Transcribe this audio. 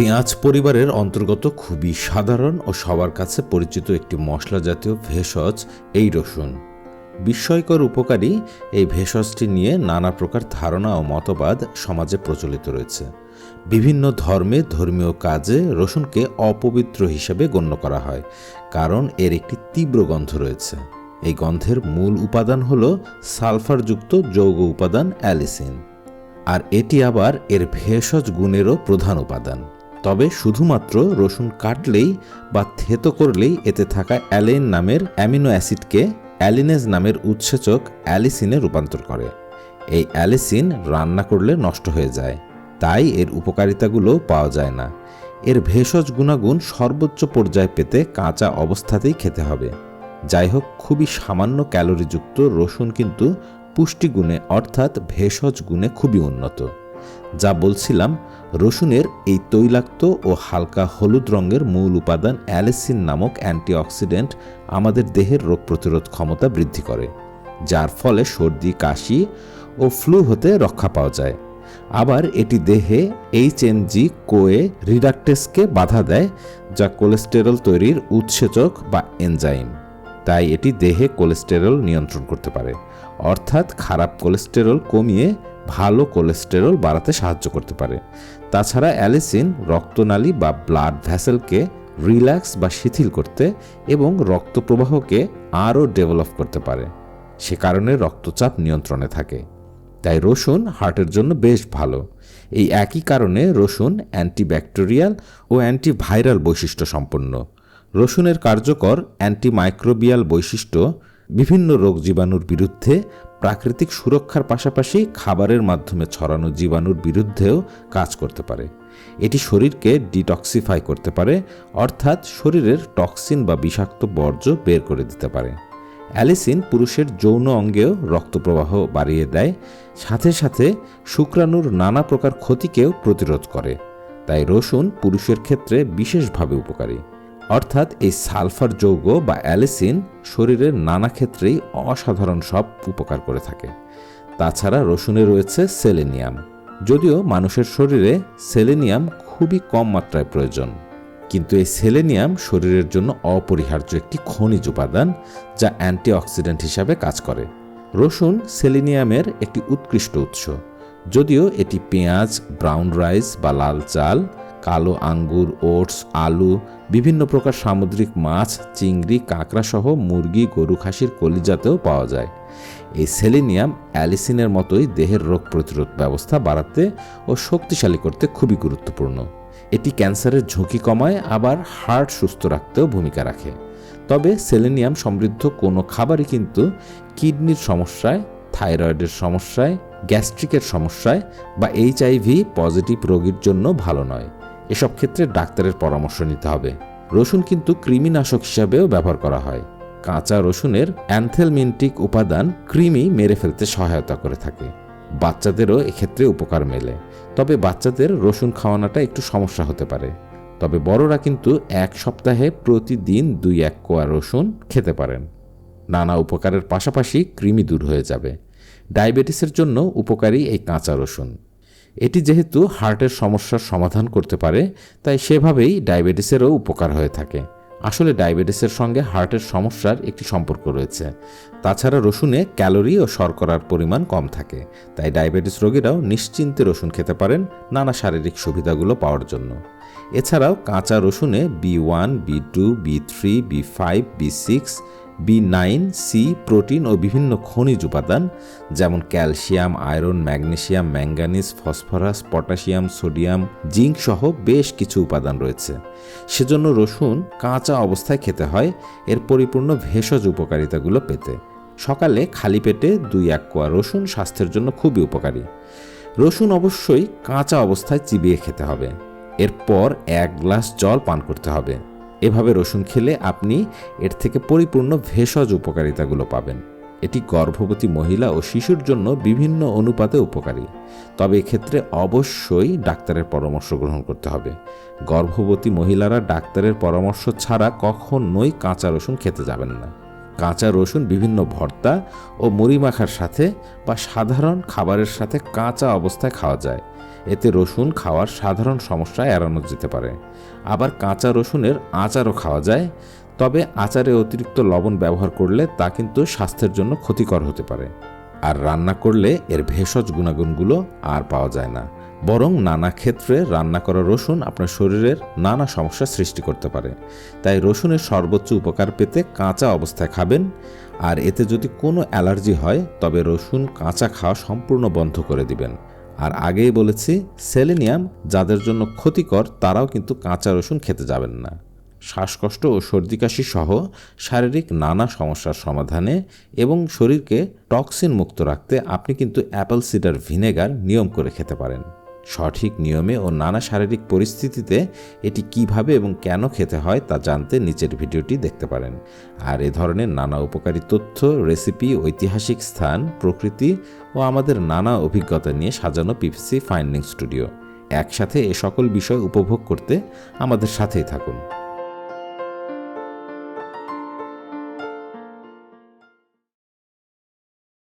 পেঁয়াজ পরিবারের অন্তর্গত খুবই সাধারণ ও সবার কাছে পরিচিত একটি মশলা জাতীয় ভেষজ এই রসুন। বিস্ময়কর উপকারী এই ভেষজটি নিয়ে নানা প্রকার ধারণা ও মতবাদ সমাজে প্রচলিত রয়েছে। বিভিন্ন ধর্মে ধর্মীয় কাজে রসুনকে অপবিত্র হিসেবে গণ্য করা হয়, কারণ এর একটি তীব্র গন্ধ রয়েছে। এই গন্ধের মূল উপাদান হল সালফারযুক্ত যৌগ উপাদান অ্যালিসিন। আর এটি আবার এর ভেষজ গুণেরও প্রধান উপাদান। তবে শুধুমাত্র রসুন কাটলেই বা থেতো করলেই এতে থাকা অ্যালেন নামের অ্যামিনো অ্যাসিডকে অ্যালিনেজ নামের উৎসেচক অ্যালিসিনে রূপান্তর করে। এই অ্যালিসিন রান্না করলে নষ্ট হয়ে যায়, তাই এর উপকারিতাগুলো পাওয়া যায় না। এর ভেষজ গুণাগুণ সর্বোচ্চ পর্যায়ে পেতে কাঁচা অবস্থাতেই খেতে হবে। যাই হোক খুবই সামান্য ক্যালোরিযুক্ত রসুন কিন্তু পুষ্টিগুণে অর্থাৎ ভেষজ গুণে খুবই উন্নত। যা বলছিলাম, রসুনের এই তৈলাক্ত ও হালকা হলুদ রঙের মূল উপাদান অ্যালিসিন নামক অ্যান্টিঅক্সিডেন্ট আমাদের দেহের রোগ প্রতিরোধ ক্ষমতা বৃদ্ধি করে, যার ফলে সর্দি, কাশি ও ফ্লু হতে রক্ষা পাওয়া যায়। আবার এটি দেহে এইচএনজি কোয়ে রিডাক্টেসকে বাধা দেয়, যা কোলেস্টেরল তৈরির উৎসেচক বা এনজাইম। তাই এটি দেহে কোলেস্টেরল নিয়ন্ত্রণ করতে পারে, অর্থাৎ খারাপ কোলেস্টেরল কমিয়ে ভালো কোলেস্টেরল বাড়াতে সাহায্য করতে পারে। তাছাড়া অ্যালিসিন রক্তনালী বা ব্লাড ভ্যাসেলকে রিল্যাক্স বা শিথিল করতে এবং রক্ত প্রবাহকে আরও ডেভেলপ করতে পারে। সে কারণে রক্তচাপ নিয়ন্ত্রণে থাকে। তাই রসুন হার্টের জন্য বেশ ভালো। এই একই কারণে রসুন অ্যান্টিব্যাকটেরিয়াল ও অ্যান্টিভাইরাল বৈশিষ্ট্য সম্পন্ন। রসুনের কার্যকর অ্যান্টিমাইক্রোবিয়াল বৈশিষ্ট্য বিভিন্ন রোগ জীবাণুর বিরুদ্ধে প্রাকৃতিক সুরক্ষার পাশাপাশি খাবারের মাধ্যমে ছড়ানো জীবাণুর বিরুদ্ধেও কাজ করতে পারে। এটি শরীরকে ডিটক্সিফাই করতে পারে, অর্থাৎ শরীরের টক্সিন বা বিষাক্ত বর্জ্য বের করে দিতে পারে। অ্যালিসিন পুরুষের যৌন অঙ্গেও রক্তপ্রবাহ বাড়িয়ে দেয়, সাথে সাথে শুক্রাণুর নানা প্রকার ক্ষতিকেও প্রতিরোধ করে। তাই রসুন পুরুষের ক্ষেত্রে বিশেষভাবে উপকারী। অর্থাৎ এই সালফার যৌগ বা অ্যালিসিন শরীরের নানা ক্ষেত্রেই অসাধারণ সব উপকার করে থাকে। তাছাড়া রসুনে রয়েছে সেলেনিয়াম। যদিও মানুষের শরীরে সেলেনিয়াম খুবই কম মাত্রায় প্রয়োজন। কিন্তু এই সেলেনিয়াম শরীরের জন্য অপরিহার্য একটি খনিজ উপাদান যা অ্যান্টিঅক্সিডেন্ট হিসাবে কাজ করে। রসুন সেলেনিয়ামের একটি উৎকৃষ্ট উৎস। যদিও এটি পেঁয়াজ, ব্রাউন রাইস বা লাল চাল কালো আঙ্গুর, ওটস, আলু, বিভিন্ন প্রকার সামুদ্রিক মাছ, চিংড়ি, কাঁকড়া সহ মুরগি, গরু খাসির কলিজাতেও পাওয়া যায়। এই সেলিনিয়াম অ্যালিসিনের মতোই দেহের রোগ প্রতিরোধ ব্যবস্থা বাড়াতে ও শক্তিশালী করতে খুবই গুরুত্বপূর্ণ। এটি ক্যান্সারের ঝুঁকি কমায়, আবার হার্ট সুস্থ রাখতেও ভূমিকা রাখে। তবে সেলেনিয়াম সমৃদ্ধ কোনো খাবারই কিন্তু কিডনির সমস্যায়, থাইরয়েডের সমস্যায়, গ্যাস্ট্রিকের সমস্যায় বা এইচআইভি পজিটিভ রোগীর জন্য ভালো নয়। এসব ক্ষেত্রে ডাক্তারের পরামর্শ নিতে হবে। রসুন কিন্তু কৃমিনাশক হিসাবেও ব্যবহার করা হয়। কাঁচা রসুনের অ্যান্থেলমিন্টিক উপাদান কৃমি মেরে ফেলতে সহায়তা করে থাকে। বাচ্চাদেরও এক্ষেত্রে উপকার মেলে। তবে বাচ্চাদের রসুন খাওয়ানোটা একটু সমস্যা হতে পারে। তবে বড়রা কিন্তু এক সপ্তাহে প্রতিদিন দুই এক কোয়া রসুন খেতে পারেন। নানা উপকারের পাশাপাশি কৃমি দূর হয়ে যাবে। ডায়াবেটিসের জন্য উপকারী এই কাঁচা রসুন। এটি যেহেতু হার্টের সমস্যার সমাধান করতে পারে, তাই সেভাবেই ডায়াবেটিসেরও উপকার হয়ে থাকে। আসলে ডায়াবেটিসের সঙ্গে হার্টের সমস্যার একটি সম্পর্ক রয়েছে। তাছাড়া রসুনে ক্যালোরি ও শর্করার পরিমাণ কম থাকে, তাই ডায়াবেটিস রোগীরাও নিশ্চিন্তে রসুন খেতে পারেন নানা শারীরিক সুবিধাগুলো পাওয়ার জন্য। এছাড়াও কাঁচা রসুনে B one, B two, B three, B five, B six B nine C protein ও বিভিন্ন খনিজ উপাদান, যেমন calcium, iron, magnesium, manganese, phosphorus, potassium, sodium, zinc সহ বেশ কিছু উপাদান রয়েছে। সেজন্য রসুন কাঁচা অবস্থায় খেতে হয়, এর পরিপূর্ণ ভেষজ উপকারিতাগুলো পেতে। সকালে খালি পেটে দুই এক কোয়া রসুন স্বাস্থ্যের জন্য খুবই উপকারী। রসুন অবশ্যই কাঁচা অবস্থায় চিবিয়ে খেতে হবে। এরপর এক গ্লাস জল পান করতে হবে। এভাবে রসুন খেলে আপনি এর থেকে পরিপূর্ণ ভেষজ উপকারিতাগুলো পাবেন। এটি গর্ভবতী মহিলা ও শিশুর জন্য বিভিন্ন অনুপাতে উপকারী। তবে এক্ষেত্রে অবশ্যই ডাক্তারের পরামর্শ গ্রহণ করতে হবে। গর্ভবতী মহিলারা ডাক্তারের পরামর্শ ছাড়া কখনোই কাঁচা রসুন খেতে যাবেন না। কাঁচা রসুন, বিভিন্ন ভর্তা ও মুড়ি মাখার সাথে বা সাধারণ খাবারের সাথে কাঁচা অবস্থায় খাওয়া যায়। এতে রসুন খাওয়ার সাধারণ সমস্যা এড়ানো যেতে পারে। আবার কাঁচা রসুনের আচারও খাওয়া যায়, তবে আচারে অতিরিক্ত লবণ ব্যবহার করলে তা কিন্তু স্বাস্থ্যের জন্য ক্ষতিকর হতে পারে। আর রান্না করলে এর ভেষজ গুণাগুণগুলো আর পাওয়া যায় না। বরং নানা ক্ষেত্রে রান্না করা রসুন আপনার শরীরের নানা সমস্যা সৃষ্টি করতে পারে। তাই রসুনের সর্বোচ্চ উপকার পেতে কাঁচা অবস্থায় খাবেন। আর এতে যদি কোনো অ্যালার্জি হয়, তবে রসুন কাঁচা খাওয়া সম্পূর্ণ বন্ধ করে দিবেন। আর আগেই বলেছি, সেলেনিয়াম যাদের জন্য ক্ষতিকর, তারাও কিন্তু কাঁচা রসুন খেতে যাবেন না। শ্বাসকষ্ট ও সর্দি কাশি সহ শারীরিক নানা সমস্যার সমাধানে এবং শরীরকে টক্সিন মুক্ত রাখতে আপনি কিন্তু অ্যাপেল সিডার ভিনেগার নিয়ম করে খেতে পারেন। সঠিক নিয়মে ও নানা শারীরিক পরিস্থিতিতে এটি কীভাবে এবং কেন খেতে হয় তা জানতে নিচের ভিডিওটি দেখতে পারেন। আর এ ধরনের নানা উপকারী তথ্য, রেসিপি, ঐতিহাসিক স্থান, প্রকৃতি ও আমাদের নানা অভিজ্ঞতা নিয়ে সাজানো পিপিসি ফাইন্ডিং স্টুডিও। একসাথে এ সকল বিষয় উপভোগ করতে আমাদের সাথেই থাকুন।